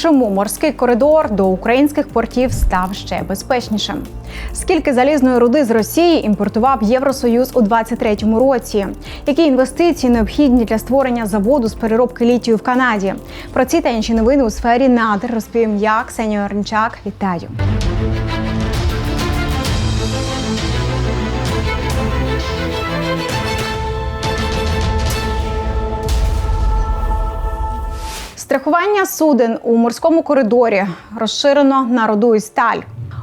Чому морський коридор до українських портів став ще безпечнішим? Скільки залізної руди з Росії імпортував Євросоюз у 2023 році? Які інвестиції необхідні для створення заводу з переробки літію в Канаді? Про ці та інші новини у сфері надр розповім я, Ксенія Оренчак. Вітаю. Страхування суден у морському коридорі розширено на роду і сталь.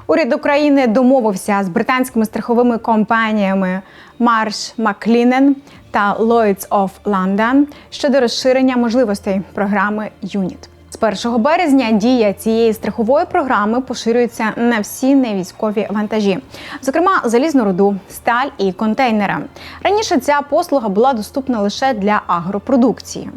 Уряд України домовився з британськими страховими компаніями Marsh McLennan та Lloyds of London щодо розширення можливостей програми ЮНІТ. З 1 березня дія цієї страхової програми поширюється на всі невійськові вантажі, зокрема залізну руду, сталь і контейнери. Раніше ця послуга була доступна лише для агропродукції.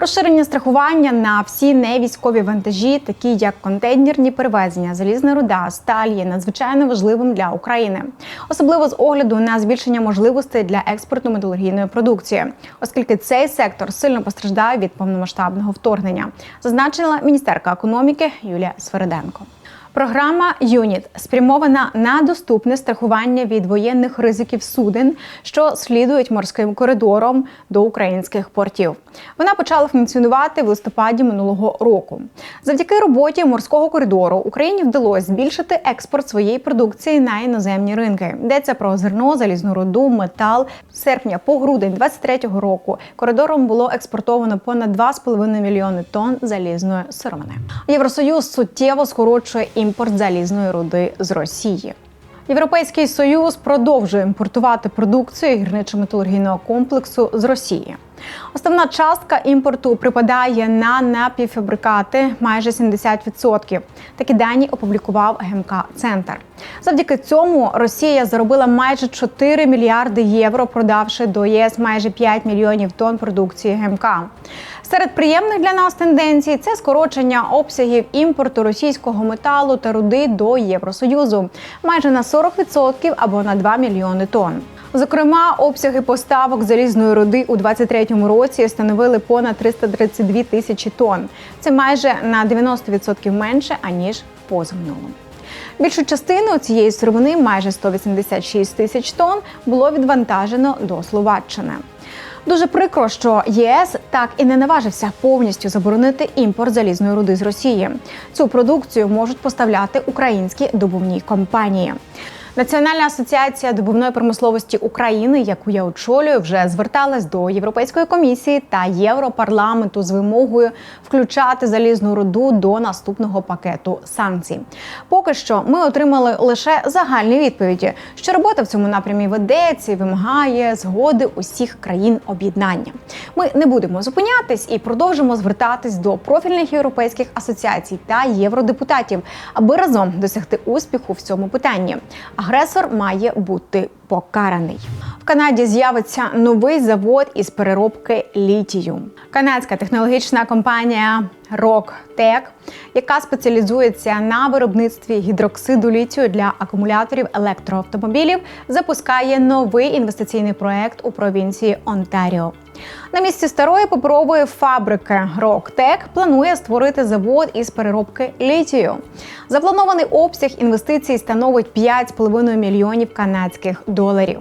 Розширення страхування на всі невійськові вантажі, такі як контейнерні перевезення, залізна руда, сталь, є надзвичайно важливим для України, особливо з огляду на збільшення можливостей для експорту металургійної продукції, оскільки цей сектор сильно постраждає від повномасштабного вторгнення, зазначила міністерка економіки Юлія Свериденко. Програма ЮНІТ спрямована на доступне страхування від воєнних ризиків суден, що слідують морським коридором до українських портів. Вона почала функціонувати в листопаді минулого року. Завдяки роботі морського коридору Україні вдалося збільшити експорт своєї продукції на іноземні ринки. Йдеться про зерно, залізну руду, метал. З серпня по грудень 2023 року коридором було експортовано понад 2,5 мільйони тонн залізної сировини. Євросоюз суттєво скорочує імпорт залізної руди з Росії. Європейський союз продовжує імпортувати продукцію гірничо-металургійного комплексу з Росії. Основна частка імпорту припадає на напівфабрикати майже 70%. Такі дані опублікував ГМК Центр. Завдяки цьому Росія заробила майже 4 мільярди євро, продавши до ЄС майже 5 мільйонів тонн продукції ГМК. Серед приємних для нас тенденцій це скорочення обсягів імпорту російського металу та руди до Євросоюзу майже на 40% або на 2 мільйони тонн. Зокрема, обсяги поставок залізної руди у 2023 році становили понад 332 тисячі тонн. Це майже на 90% менше аніж позаминулому. Більшу частину цієї сировини, майже 186 тисяч тонн, було відвантажено до Словаччини. Дуже прикро, що ЄС так і не наважився повністю заборонити імпорт залізної руди з Росії. Цю продукцію можуть поставляти українські добувні компанії. Національна асоціація добувної промисловості України, яку я очолюю, вже зверталась до Європейської комісії та Європарламенту з вимогою включати залізну руду до наступного пакету санкцій. Поки що ми отримали лише загальні відповіді, що робота в цьому напрямі ведеться і вимагає згоди усіх країн об'єднання. Ми не будемо зупинятись і продовжимо звертатись до профільних європейських асоціацій та євродепутатів, аби разом досягти успіху в цьому питанні. Агресор має бути покараний. В Канаді з'явиться новий завод із переробки літію. Канадська технологічна компанія RockTech, яка спеціалізується на виробництві гідроксиду літію для акумуляторів електроавтомобілів, запускає новий інвестиційний проект у провінції Онтаріо. На місці старої паперової фабрики RockTech планує створити завод із переробки літію. Запланований обсяг інвестицій становить 5,5 мільйонів канадських доларів.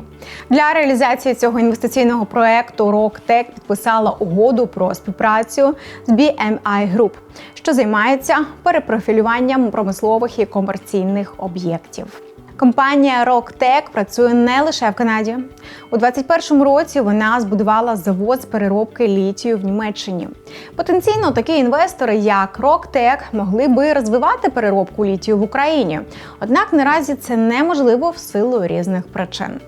Для реалізації цього інвестиційного проекту RockTech підписала угоду про співпрацю з BMI Group, що займається перепрофілюванням промислових і комерційних об'єктів. Компанія RockTech працює не лише в Канаді. У 2021 році вона збудувала завод з переробки літію в Німеччині. Потенційно такі інвестори, як RockTech, могли би розвивати переробку літію в Україні. Однак наразі це неможливо в силу різних причин.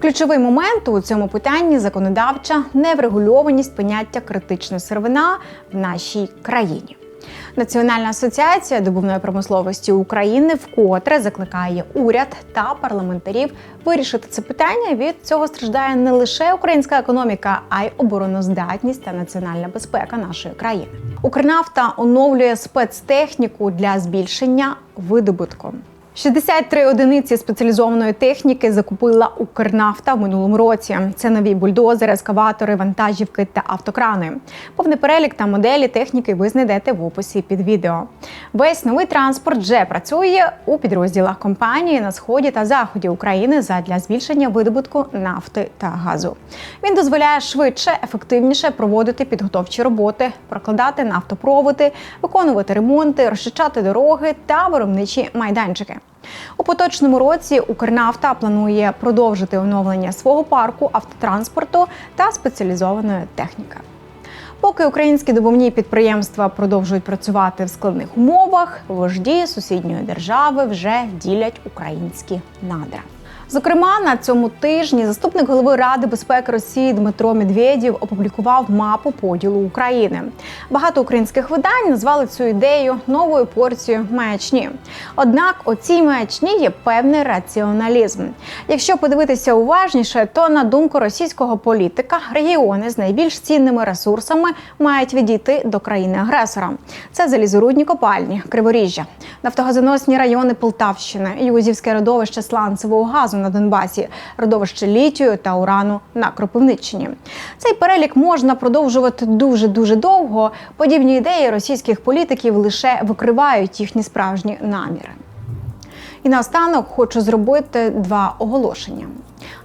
Ключовий момент у цьому питанні законодавча неврегульованість поняття критична сировина в нашій країні. Національна асоціація добувної промисловості України вкотре закликає уряд та парламентарів вирішити це питання. Від цього страждає не лише українська економіка, а й обороноздатність та національна безпека нашої країни. Укрнафта оновлює спецтехніку для збільшення видобутку. 63 одиниці спеціалізованої техніки закупила Укрнафта в минулому році. Це нові бульдозери, ескаватори, вантажівки та автокрани. Повний перелік та моделі техніки ви знайдете в описі під відео. Весь новий транспорт вже працює у підрозділах компанії на сході та заході України задля збільшення видобутку нафти та газу. Він дозволяє швидше, ефективніше проводити підготовчі роботи, прокладати нафтопроводи, виконувати ремонти, розчищати дороги та виробничі майданчики. У поточному році Укрнафта планує продовжити оновлення свого парку автотранспорту та спеціалізованої техніки. Поки українські добувні підприємства продовжують працювати в складних умовах, вожді сусідньої держави вже ділять українські надра. Зокрема, на цьому тижні заступник голови Ради безпеки Росії Дмитро Медведєв опублікував мапу поділу України. Багато українських видань назвали цю ідею новою порцією маячні. Однак у цій маячні є певний раціоналізм. Якщо подивитися уважніше, то на думку російського політика регіони з найбільш цінними ресурсами мають відійти до країни-агресора. Це залізорудні копальні, Криворіжжя, нафтогазоносні райони Полтавщини, Юзівське родовище сланцевого газу на Донбасі, родовище літію та урану на Кропивниччині. Цей перелік можна продовжувати дуже дуже довго. Подібні ідеї російських політиків лише викривають їхні справжні наміри. І наостанок хочу зробити два оголошення.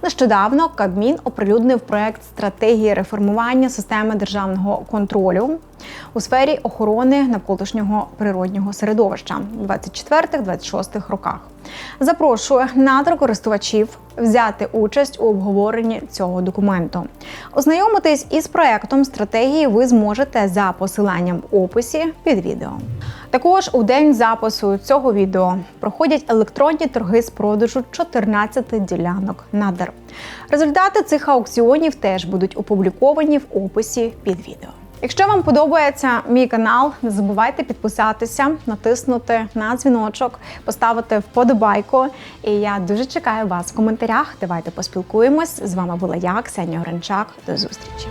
Нещодавно Кабмін оприлюднив проект стратегії реформування системи державного контролю у сфері охорони навколишнього природнього середовища у 24-26 роках. Запрошую надрокористувачів взяти участь у обговоренні цього документу. Ознайомитись із проектом стратегії ви зможете за посиланням в описі під відео. Також у день запису цього відео проходять електронні торги з продажу 14 ділянок надр. Результати цих аукціонів теж будуть опубліковані в описі під відео. Якщо вам подобається мій канал, не забувайте підписатися, натиснути на дзвіночок, поставити вподобайку. І я дуже чекаю вас в коментарях. Давайте поспілкуємось. З вами була я, Ксенія Гринчак. До зустрічі.